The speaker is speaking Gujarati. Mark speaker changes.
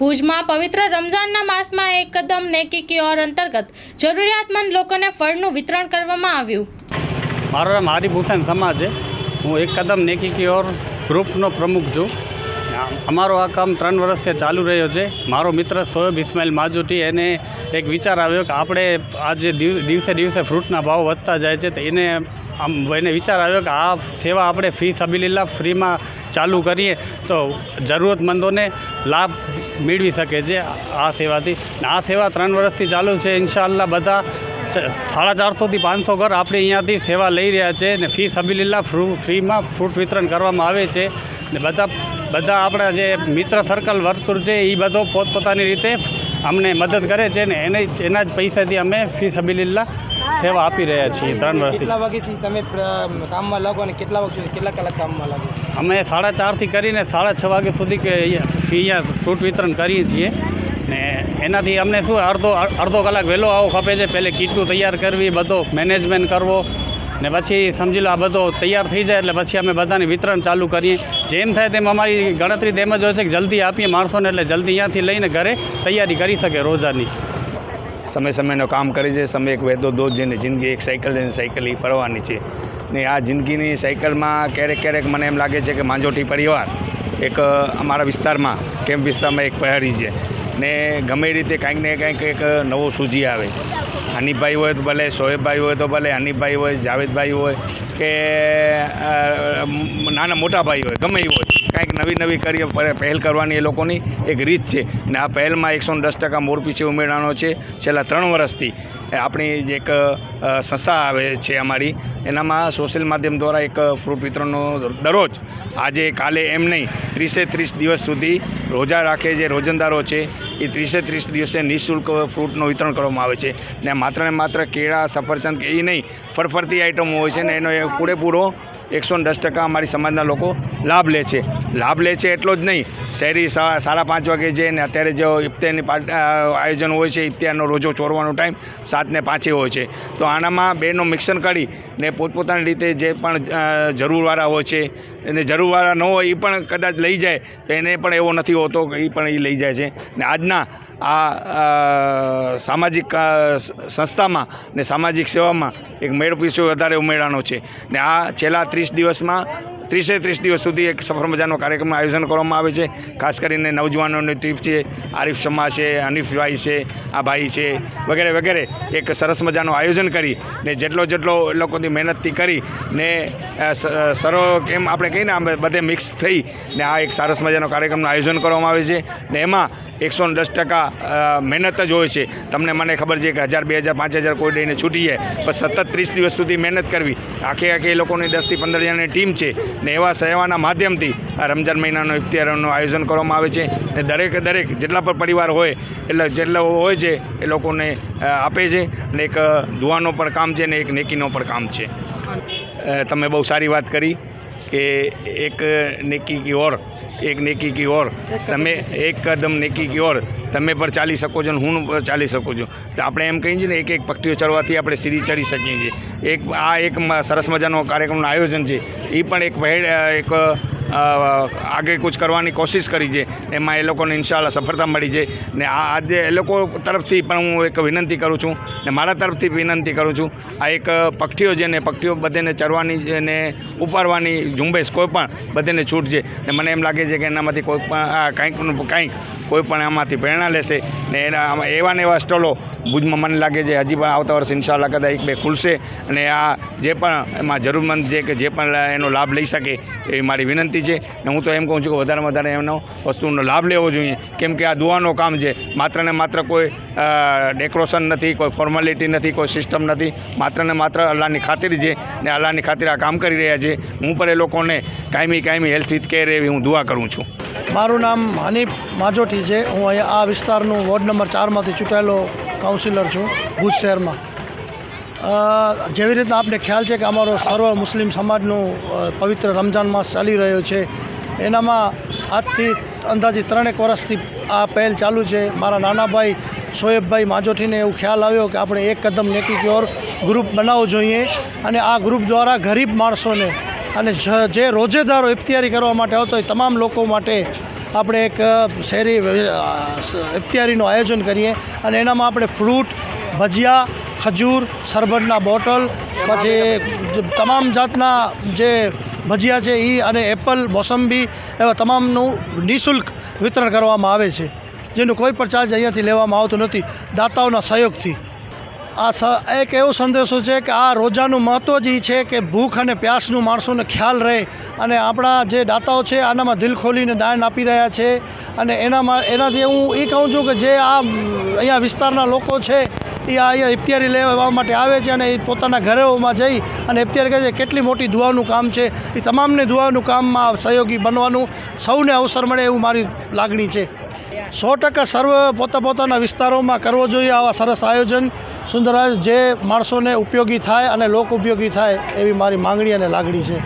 Speaker 1: ભુજમાં પવિત્ર રમઝાનના માસમાં એક કદમ નેકી ક્યોર અંતર્ગત જરૂરિયાતમંદ લોકોને ફળનું વિતરણ કરવામાં આવ્યું.
Speaker 2: મારું નામ હરિભૂષણ સમાજ છે. હું એક કદમ નેકી ક્યોર ગ્રુપનો પ્રમુખ છું. અમારો આ કામ ત્રણ વર્ષથી ચાલુ રહ્યો છે. મારો મિત્ર સોયબ ઇસ્માઇલ માજુટી, એને એક વિચાર આવ્યો કે આપણે આજે દિવ- દિવસે દિવસે ફ્રૂટના ભાવ વધતા જાય છે તો એને આમ એને વિચાર આવ્યો કે આ સેવા આપણે ફ્રી સબીલીલા ફ્રીમાં ચાલુ કરીએ તો જરૂરતમંદોને લાભ મેળવી શકે છે આ સેવાથી. આ સેવા ત્રણ વર્ષથી ચાલુ છે. ઇન્શાલ્લાહ બધા સાડા ચારસોથી પાંચસો ઘર આપણે અહીંયાથી સેવા લઈ રહ્યા છે ને ફી સબીલીલા ફ્રૂ ફ્રીમાં ફ્રૂટ વિતરણ કરવામાં આવે છે. ને બધા બધા આપણા જે મિત્ર સર્કલ વર્તુળ છે એ બધો પોતપોતાની રીતે અમને મદદ કરે છે ને એને એના જ પૈસાથી અમે ફી સબીલીલા સેવા આપી રહ્યા છીએ ત્રણ વર્ષથી
Speaker 3: કેટલા વાગ્યાથી તમે કામમાં લાગો અને કેટલા વખત કેટલા કલાક કામમાં લાગો?
Speaker 2: અમે સાડા ચારથી કરીને સાડા છ વાગ્યા સુધી કે અહીંયા અહીંયા ફ્રૂટ વિતરણ કરીએ છીએ. ને એનાથી અમને શું અડધો અડધો કલાક વહેલો આવો ખપે છે. પહેલે કીટું તૈયાર કરવી બધો મેનેજમેન્ટ કરવો. ને પછી સમજી લો આ બધો તૈયાર થઈ જાય એટલે પછી અમે બધાને વિતરણ ચાલુ કરીએ. જેમ થાય તેમ અમારી ગણતરી તેમ જ હોય છે કે જલ્દી આપીએ માણસોને એટલે જલ્દી અહીંયાથી લઈને ઘરે તૈયારી કરી શકે રોજાની.
Speaker 4: સમય સમયનો કામ કરે છે, સમય એક વહેતો દોધ છે ને જિંદગી એક સાયકલ છે ને સાયકલ એ ફરવાની છે. ને આ જિંદગીની સાયકલમાં ક્યારેક ક્યારેક મને એમ લાગે છે કે માંજોઠી પરિવાર એક અમારા વિસ્તારમાં કેમ્પ વિસ્તારમાં એક પહેરી છે. ને ગમે રીતે કાંઈક ને કાંઈક એક નવો સૂજી આવે. હનીફભાઈ હોય તો ભલે, શોએબભાઈ હોય તો ભલે, હનીફભાઈ હોય, જાવેદભાઈ હોય કે નાના મોટા ભાઈ હોય, ગમે હોય. કાંઈક નવી નવી કરી પહેલ કરવાની એ લોકોની એક રીત છે. ને આ પહેલમાં એકસો દસ ટકા મોર ઉમેરવાનો છે. છેલ્લા ત્રણ વર્ષથી આપણી જે એક સંસ્થા આવે છે અમારી, એનામાં સોશિયલ માધ્યમ દ્વારા એક ફ્રૂટ વિતરણનો દરરોજ આજે કાલે એમ નહીં, ત્રીસે ત્રીસ દિવસ સુધી રોજા રાખે જે રોજંદારો છે, એ ત્રીસે ત્રીસ દિવસે નિઃશુલ્ક ફ્રૂટનું વિતરણ કરવામાં આવે છે. ને માત્ર ને માત્ર કેળા, સફરચંદ એ નહીં, ફરફરતી આઈટમો હોય છે ને એનો પૂરેપૂરો એકસો દસ ટકા અમારી સમાજના લોકો લાભ લે છે. લાભ લે છે એટલો જ નહીં. શહેરી સાડા પાંચ વાગે જે ને અત્યારે જો ઇફ્તારની આયોજન હોય છે ઇફ્તારનો રોજો ચોરવાનો ટાઈમ સાતને પાંચે હોય છે. તો આનામાં બેનો મિક્સન કરી ને પોતપોતાની રીતે જે પણ જરૂરવાળા હોય છે, એને જરૂરવાળા ન હોય એ પણ કદાચ લઈ જાય, તો એને પણ એવો નથી હોતો એ પણ એ લઈ જાય છે. ને આજના આ સામાજિક સંસ્થામાં ને સામાજિક સેવામાં એક મેળ પીછો વધારે ઉમેરાનો છે. ને આ છેલ્લા ત્રીસ દિવસમાં, ત્રીસે ત્રીસ દિવસ સુધી એક સફર મજાનો કાર્યક્રમનું આયોજન કરવામાં આવે છે. ખાસ કરીને નવજવાનોની ટ્રીપ છે, આરિફ શમા છે, હનીફભાઈ છે, આ ભાઈ છે, વગેરે વગેરે એક સરસ મજાનું આયોજન કરી ને જેટલો જેટલો એ લોકોની મહેનતથી કરી ને સરો કેમ આપણે કહીને આમ બધે મિક્સ થઈ ને આ એક સરસ મજાનો કાર્યક્રમનું આયોજન કરવામાં આવે છે. ને એમાં એકસો દસ ટકા મહેનત જ હોય છે. તમને મને ખબર છે કે હજાર બે હજાર પાંચ હજાર કોઈ દઈને છૂટી જાય પણ સતત ત્રીસ દિવસ સુધી મહેનત કરવી. આખે આખે એ લોકોની દસથી પંદર જણાની ટીમ છે ને એવા સેવાના માધ્યમથી આ રમજાન મહિનાનો ઇફ્તિયારનું આયોજન કરવામાં આવે છે ને દરેકે દરેક જેટલા પણ પરિવાર હોય એટલે જેટલા હોય છે એ લોકોને આપે છે અને એક અ, પણ કામ છે ને એક નેકીનો પણ કામ છે. તમે બહુ સારી વાત કરી કે એક નેકી કી ઓર એક નેકી કી ઓર. તમે એક કદમ નેકી કી ઓર. તમે પણ ચાલી શકો છો ને હું પણ ચાલી શકું છું. તો આપણે એમ કહીએ છીએ ને એક એક પક્ષીઓ ચડવાથી આપણે સીડી ચડી શકીએ છીએ. એક આ એક સરસ મજાનો કાર્યક્રમનું આયોજન છે. એ પણ એક પહેડ એક આગે કુછ કરવાની કોશિશ કરી છે. એમાં એ લોકોને ઇન્શાલ્લાહ સફળતા મળી છે. ને આ આજે એ લોકો તરફથી પણ હું એક વિનંતી કરું છું ને મારા તરફથી વિનંતી કરું છું. આ એક પક્ષીઓ છે ને પક્ષીઓ બધાને ચડવાની છે ને ઉપાડવાની ઝુંબેશ કોઈ પણ બધાને છૂટ છે ને મને એમ લાગે છે કે એનામાંથી કોઈ પણ, આ કંઈક કંઈક કોઈ પણ આમાંથી પ્રેરણા લેશે. ને એના આમાં એવા ને એવા સ્ટોલો ભુજમાં મને લાગે છે હજી પણ આવતા વર્ષે ઇન્શાલ્લાહ કદાચ એક બે ખુલશે. અને આ જે પણ એમાં જરૂરમંદ છે કે જે પણ એનો લાભ લઈ શકે એવી મારી વિનંતી છે. ને હું તો એમ કહું છું કે વધારે વધારે એનો વસ્તુનો લાભ લેવો જોઈએ. કેમ કે આ દુઆનો કામ છે. માત્ર ને માત્ર કોઈ ડેકોરેશન નથી, કોઈ ફોર્માલિટી નથી, કોઈ સિસ્ટમ નથી. માત્ર ને માત્ર અલ્લાહની ખાતરી છે. ને અલ્લાહની ખાતરી આ કામ કરી રહ્યા છે. હું પણ એ લોકોને કાયમી કાયમી હેલ્થ વિથ કેર એવી હું દુઆ કરું છું.
Speaker 5: મારું નામ હનીફ માજોઠી છે. હું અહીંયા આ વિસ્તારનું વોર્ડ નંબર ચારમાંથી ચૂંટાયેલો કાઉન્સિલર છું ભુજ શહેરમાં. જેવી રીતના આપને ખ્યાલ છે કે અમારો સર્વ મુસ્લિમ સમાજનું પવિત્ર રમજાન માસ ચાલી રહ્યો છે. એનામાં આજથી અંદાજે ત્રણેક વર્ષથી આ પહેલ ચાલુ છે. મારા નાના ભાઈ શોએબભાઈ માજોઠીને એવું ખ્યાલ આવ્યો કે આપણે એક કદમ નેકી કી ઓર ગ્રુપ બનાવવું જોઈએ અને આ ગ્રુપ દ્વારા ગરીબ માણસોને અને જે રોજેદારો ઇફ્તિયારી કરવા માટે આવતો હોય તમામ લોકો માટે આપણે એક શેરી ઇફ્તિયારીનું આયોજન કરીએ અને એનામાં આપણે ફ્રૂટ, ભજીયા, ખજૂર, સરબતના બોટલ, પછી તમામ જાતના જે ભજીયા છે એ અને એપલ, મોસંબી એવા તમામનું નિઃશુલ્ક વિતરણ કરવામાં આવે છે. જેનું કોઈ પણ ચાર્જ અહીંયાથી લેવામાં આવતો નથી. દાતાઓના સહયોગથી. આ એક એવો સંદેશો છે કે આ રોજાનું મહત્ત્વ જ એ છે કે ભૂખ અને પ્યાસનું માણસોને ખ્યાલ રહે અને આપણા જે દાતાઓ છે આનામાં દિલ ખોલીને દાન આપી રહ્યા છે અને એનામાં, એનાથી હું એ કહું છું કે જે આ, અહીંયા વિસ્તારના લોકો છે એ અહીંયા ઇફ્તિયારી લેવા માટે આવે છે અને એ પોતાના ઘરોમાં જઈ અને ઇફ્તિયારી કહે છે. કેટલી મોટી દુઆનું કામ છે. એ તમામને દુઆનું કામમાં સહયોગી બનવાનું સૌને અવસર મળે એવું મારી લાગણી છે. સો ટકા સર્વ પોતા પોતાના વિસ્તારોમાં કરવો જોઈએ આવા સરસ આયોજન. સુંદરાજ જે માણસોને ઉપયોગી થાય અને લોક ઉપયોગી થાય એવી મારી માંગણી અને લાગણી છે.